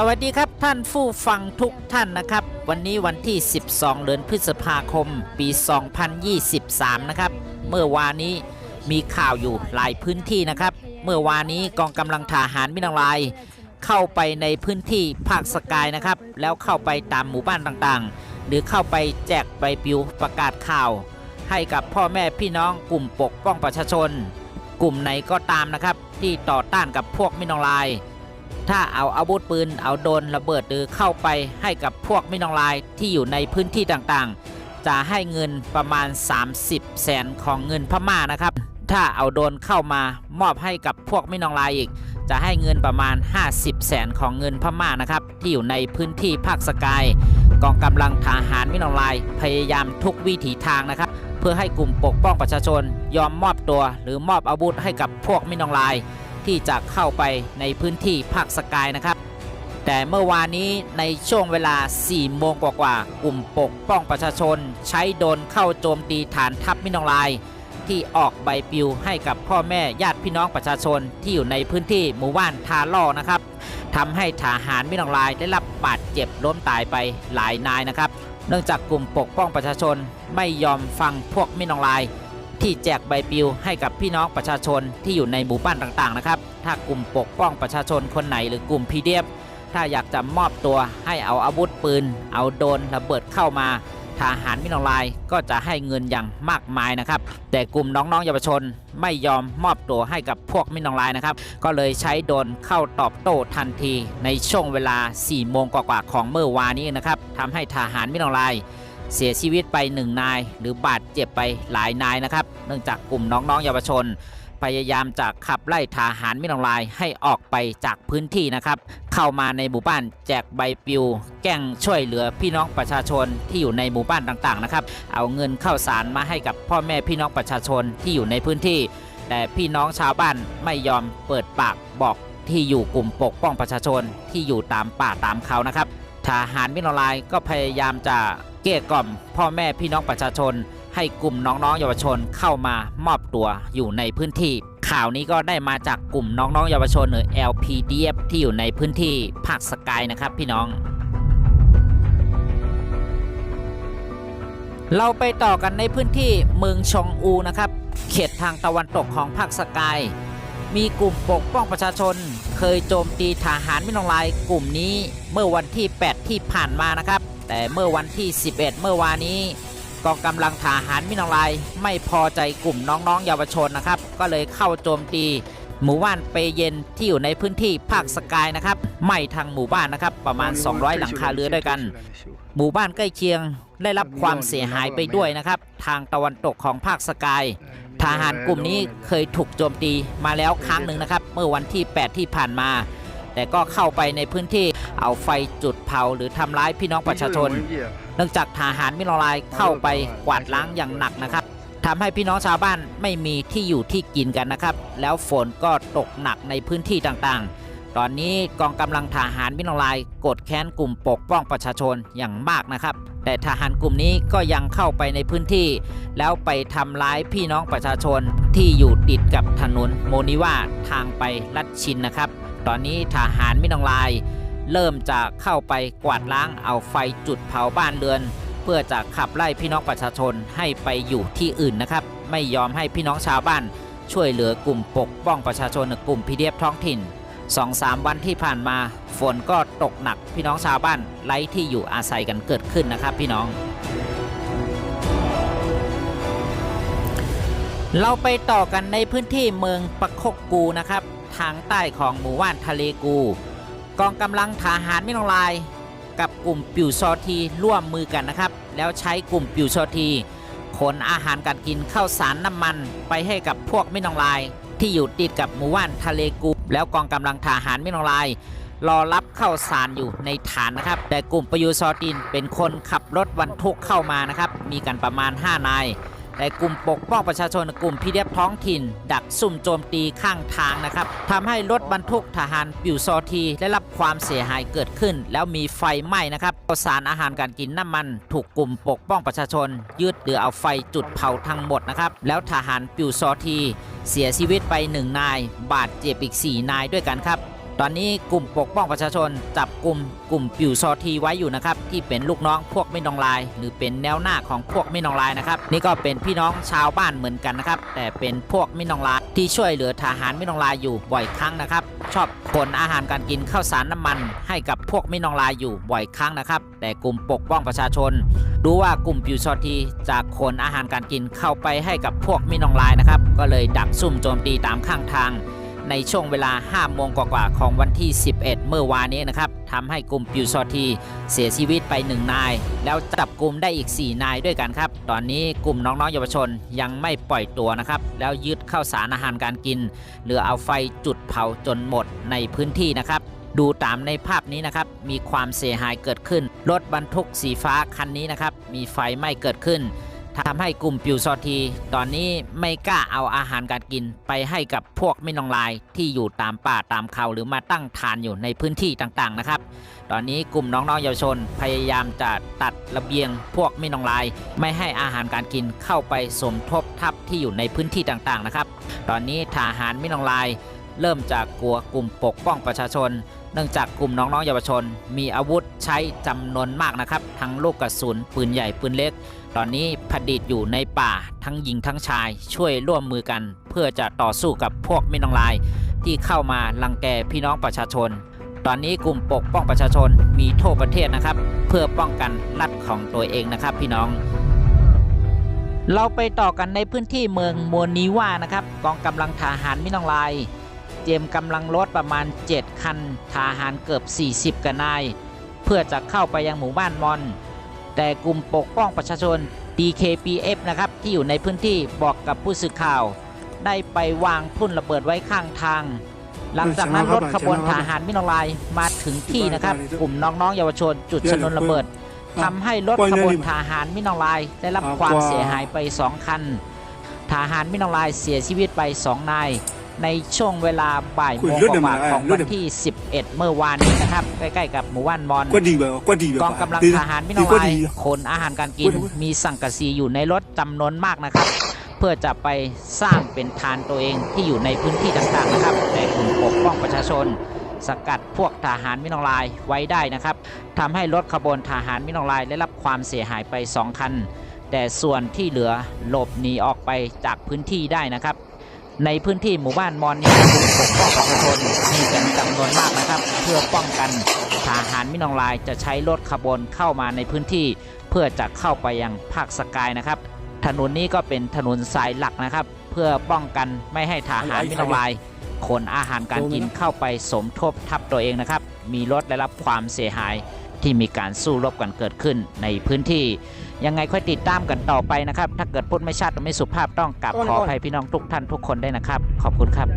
สวัสดีครับท่านผู้ฟังทุกท่านนะครับ วันนี้วันที่ 12 เดือนพฤษภาคม ปี 2023 นะครับ เมื่อวานนี้มีข่าวอยู่หลายพื้นที่นะครับ เมื่อวานนี้กองกำลังทหารมินองลาย เข้าไปในพื้นที่ภาคสกายนะครับ แล้วเข้าไปตามหมู่บ้านต่างๆ หรือเข้าไปแจกใบปลิวประกาศข่าว ให้กับพ่อแม่พี่น้องกลุ่มปกป้องประชาชน กลุ่มไหนก็ตามนะครับที่ต่อต้านกับพวกมินองลาย ถ้าเอาอาวุธปืน เอาโดนระเบิดหรือเข้าไปให้กับพวกมินองลายที่อยู่ในพื้นที่ต่างๆ จะให้เงินประมาณ 30 แสนของเงินพม่านะครับ ถ้าเอาโดนเข้ามามอบให้กับพวกมินองลายอีก จะให้เงินประมาณ 50 แสนของเงินพม่านะครับ ที่อยู่ในพื้นที่ภาคสกาย กองกำลังทหารมินองลายพยายามทุกวิถีทางนะครับ เพื่อให้กลุ่มปกป้องประชาชน ยอมมอบตัวหรือมอบอาวุธให้กับพวกมินองลาย ที่จะเข้าไปในพื้นที่ภาคสกายนะครับ แต่เมื่อวานนี้ในช่วงเวลา 4 โมงกว่าๆกลุ่มปกป้องประชาชน ใช้โดนเข้าโจมตีฐานทัพมินองลาย ที่ออกใบปลิวให้กับพ่อแม่ญาติพี่น้องประชาชนที่อยู่ในพื้นที่หมู่บ้านทาล่อนะครับทำให้ทหารมินองลายได้รับบาดเจ็บล้มตายไปหลายนายนะครับ เนื่องจากกลุ่มปกป้องประชาชนไม่ยอมฟังพวกมินองลาย ที่แจกใบปลิวให้กับพี่น้องประชาชนที่อยู่ในหมู่บ้านต่างๆนะครับ ถ้ากลุ่มปกป้องประชาชนคนไหนหรือกลุ่มพีเดียถ้าอยากจะมอบตัวให้เอาอาวุธปืน เอาโดนระเบิดเข้ามาทหารมินองลายก็จะให้เงินอย่างมากมายนะครับ แต่กลุ่มน้องๆเยาวชนไม่ยอมมอบตัวให้กับพวกมินองลายนะครับ ก็เลยใช้โดนเข้าตอบโต้ทันทีในช่วงเวลา4โมงกว่าๆของเมื่อวานนี้นะครับทำให้ทหารมินองลาย เสียชีวิตไปหนึ่งนาย หรือบาดเจ็บไปหลายนายนะครับ เนื่องจากกลุ่มน้องๆเยาวชน พยายามจะขับไล่ทหารมินองลายให้ออกไปจากพื้นที่นะครับ เข้ามาในหมู่บ้านแจกใบปลิว แกล้งช่วยเหลือพี่น้องประชาชนที่อยู่ในหมู่บ้านต่างๆนะครับ เอาเงินเข้าสารมาให้กับพ่อแม่พี่น้องประชาชนที่อยู่ในพื้นที่ แต่พี่น้องชาวบ้านไม่ยอมเปิดปากบอกที่อยู่กลุ่มปกป้องประชาชนที่อยู่ตามป่าตามเขานะครับทหารมินออนไลน์ก็พยายามจะ กลี้ยกล่อม พ่อแม่พี่น้องประชาชน ให้กลุ่มน้องๆเยาวชนเข้ามามอบตัวอยู่ในพื้นที่ ข่าวนี้ก็ได้มาจากกลุ่มน้องๆเยาวชนหรือ LPDF ที่อยู่ในพื้นที่ภาคสกายนะครับพี่น้อง เราไปต่อกันในพื้นที่เมืองชองอูนะครับ เขตทางตะวันตกของภาคสกายมีกลุ่มปกป้องประชาชน เคยโจมตีทหารมินองลายกลุ่มนี้เมื่อวันที่ 8 ที่ผ่านมานะครับ แต่เมื่อวันที่ 11 เมื่อวานนี้กองกำลังทหารมินองลายไม่พอใจกลุ่มน้องๆ เยาวชนนะครับ ก็เลยเข้าโจมตีหมู่บ้านเปเย็นที่อยู่ในพื้นที่ภาคสกายนะครับไหม่ทางหมู่บ้านนะครับ ประมาณ 200 หลังคาเรือด้วยกัน หมู่บ้านใกล้เคียงได้รับความเสียหายไปด้วยนะครับ ทางตะวันตกของภาคสกายทหารกลุ่มนี้เคยถูกโจมตีมาแล้วครั้งหนึ่งนะครับ เมื่อวันที่ 8 ที่ผ่านมา แต่ก็เข้าไปในพื้นที่เอาไฟจุดเผาหรือทำร้ายพี่น้องประชาชน เนื่องจากทหารมิโลายเข้าไปกวาดล้างอย่างหนักนะครับทำให้พี่น้องชาวบ้านไม่มีที่อยู่ที่กินกันนะครับ แล้วฝนก็ตกหนักในพื้นที่ต่างๆ ตอนนี้กองกำลังทหารมิโลายกดแค้นกลุ่มปกป้องประชาชนอย่างมากนะครับ แต่ทหารกลุ่มนี้ก็ยังเข้าไปในพื้นที่ แล้วไปทำร้ายพี่น้องประชาชนที่อยู่ติดกับถนนโมนิว่าทางไปลัดชินนะครับ ตอนนี้ทหารมิโนลาย เริ่มจะเข้าไปกวาดล้างเอาไฟจุดเผาบ้านเรือน เพื่อจะขับไล่พี่น้องประชาชนให้ไปอยู่ที่อื่นนะครับ ไม่ยอมให้พี่น้องชาวบ้าน ช่วยเหลือกลุ่มปกป้องประชาชนกลุ่มพีเดียบท้องถิ่นสองสามวันที่ผ่านมา ฝนก็ตกหนักพี่น้องชาวบ้านไร้ที่อยู่อาศัยกันเกิดขึ้นนะครับพี่น้อง เราไปต่อกันในพื้นที่เมืองปะคกกูนะครับ ทางใต้ของหมู่บ้านทะเลกู กองกำลังทหารมินองลาย กับกลุ่มปิวซอทีร่วมมือกันนะครับ แล้วใช้กลุ่มปิวซอทีขนอาหารการกินข้าวสารน้ำมันไปให้กับพวกมินองลาย ที่อยู่ติดกับหมู่บ้านทะเลกู แล้วกองกำลังทหารมินองลาย รอรับข้าวสารอยู่ในฐานนะครับ แต่กลุ่มปิวซอตินเป็นคนขับรถบรรทุกเข้ามานะครับมีกันประมาณ 5 นาย แต่กลุ่มปกป้องประชาชนกลุ่มพีเดียบท้องถิ่น ดักซุ่มโจมตีข้างทางนะครับทำให้รถบรรทุกทหารปิวซอทีได้รับความเสียหายเกิดขึ้น แล้วมีไฟไหม้นะครับข้าวสารอาหารการกินน้ำมัน ถูกกลุ่มปกป้องประชาชน ยืดหรือเอาไฟจุดเผาทั้งหมดนะครับแล้วทหารปิวซอที เสียชีวิตไปหนึ่งนาย บาดเจ็บอีก 4 นายด้วยกันครับ ตอนนี้กลุ่มปกป้องประชาชน จับกลุ่มกลุ่มปิวซอทีไว้อยู่นะครับที่เป็นลูกน้องพวกไม่นองลาย หรือเป็นแนวหน้าของพวกไม่นองลายนะครับนี่ก็เป็นพี่น้องชาวบ้านเหมือนกันนะครับแต่เป็นพวกไม่นองลายที่ช่วยเหลือทหารไม่นองลายอยู่บ่อยครั้งนะครับชอบขนอาหารการกินข้าวสารน้ำมัน ให้กับพวกไม่นองลายอยู่บ่อยครั้งนะครับแต่กลุ่มปกป้องประชาชนรู้ว่ากลุ่มปิวซอทีจากขนอาหารการกินเข้าไปให้กับพวกไม่นองลายนะครับก็เลยดักซุ่มโจมตีตามข้างทาง ในช่วงเวลา 5 โมงกว่าๆของวันที่ 11 เมื่อวานนี้นะครับทำให้กลุ่มปิวซอทีเสียชีวิตไป 1 นาย แล้วจับกลุ่มได้อีก 4 นายด้วยกันครับ ตอนนี้กลุ่มน้องๆเยาวชนยังไม่ปล่อยตัวนะครับ แล้วยึดข้าวสารอาหารการกิน หรือเอาไฟจุดเผาจนหมดในพื้นที่นะครับดูตามในภาพนี้นะครับ มีความเสียหายเกิดขึ้น รถบรรทุกสีฟ้าคันนี้นะครับ มีไฟไหม้เกิดขึ้น ทำให้กลุ่มปิวซอที ตอนนี้ไม่กล้าเอาอาหารการกินไปให้กับพวกไม่นองลายที่อยู่ตามป่าตามเขาหรือมาตั้งฐานอยู่ในพื้นที่ต่างๆนะครับ ตอนนี้กลุ่มน้องๆเยาวชนพยายามจะตัดระเบียงพวกไม่นองลาย ไม่ให้อาหารการกินเข้าไปสมทบทับที่อยู่ในพื้นที่ต่างๆนะครับ ตอนนี้ทหารไม่นองลาย เริ่มจากกลัวกลุ่มปกป้องประชาชนเนื่องจากกลุ่มน้องๆเยาวชน มีอาวุธใช้จำนวนมากนะครับ ทั้งลูกกระสุนปืนใหญ่ปืนเล็กตอนนี้ผดิตอยู่ในป่าทั้งหญิงทั้งชายช่วยร่วมมือกัน เพื่อจะต่อสู้กับพวกม่นองลาย ที่เข้ามาลังแกพี่น้องประชาชน ตอนนี้กลุ่มปกป้องประชาชนมีทั่วประเทศนะครับ เพื่อป้องกันรัฐของตัวเองนะครับ พี่น้อง เราไปต่อกันในพื้นที่เมืองโมนิวานะครับกองกำลังทหารมินองลายเตรียมกำลังรถประมาณ 7 คันทหารเกือบ 40กันนาย เพื่อจะเข้าไปยังหมู่บ้านมอน แต่กลุ่มปกป้องประชาชน DKPF นะครับที่อยู่ในพื้นที่บอกกับผู้สื่อข่าว ได้ไปวางทุ่นระเบิดไว้ข้างทาง หลังจากนั้นรถขบวนทหารมินองลายมาถึงที่นะครับ กลุ่มน้องๆเยาวชน จุดชนวนระเบิดทำให้รถขบวนทหารมินองลายได้รับความเสียหายไป 2 คันทหารมินองลายเสียชีวิตไป 2 นาย ในช่วงเวลาบ่ายโมงกว่าๆของวันที่ 11 เมื่อวานนี้นะครับ ใกล้ๆกับหมู่บ้านมอนก็ดีแบบก็ดีแบบกองกำลังทหารมินองลายขนอาหารการกิน มีสังกะสีอยู่ในรถจำนวนมากนะครับ เพื่อจะไปสร้างเป็นฐานตัวเองที่อยู่ในพื้นที่ต่างๆนะครับแต่กลุ่มปกป้องประชาชน สกัดพวกทหารมินองลายไว้ได้นะครับทำให้รถขบวนทหารมินองลายได้รับความเสียหายไป 2 คัน แต่ส่วนที่เหลือหลบหนีออกไปจากพื้นที่ได้นะครับ ในพื้นที่หมู่บ้านมอนนี่กลุ่มปกป้องประชาชนมีกันจำนวนมากนะครับ เพื่อป้องกันทหารมินองลายจะใช้รถขบวนเข้ามาในพื้นที่ เพื่อจะเข้าไปยังภาคสกายนะครับ ถนนนี้ก็เป็นถนนสายหลักนะครับ เพื่อป้องกันไม่ให้ทหารมินองลายขนอาหารการกินเข้าไปสมทบทับตัวเองนะครับ มีรถได้รับความเสียหายที่มีการสู้รบกันเกิดขึ้นในพื้นที่ ยังไงค่อยติดตามกันต่อไปนะครับ ถ้าเกิดพูดไม่ชัดหรือไม่สุภาพต้องกลับขออภัยพี่น้องทุกท่านทุกคนได้วยนะครับ ขอบคุณครับ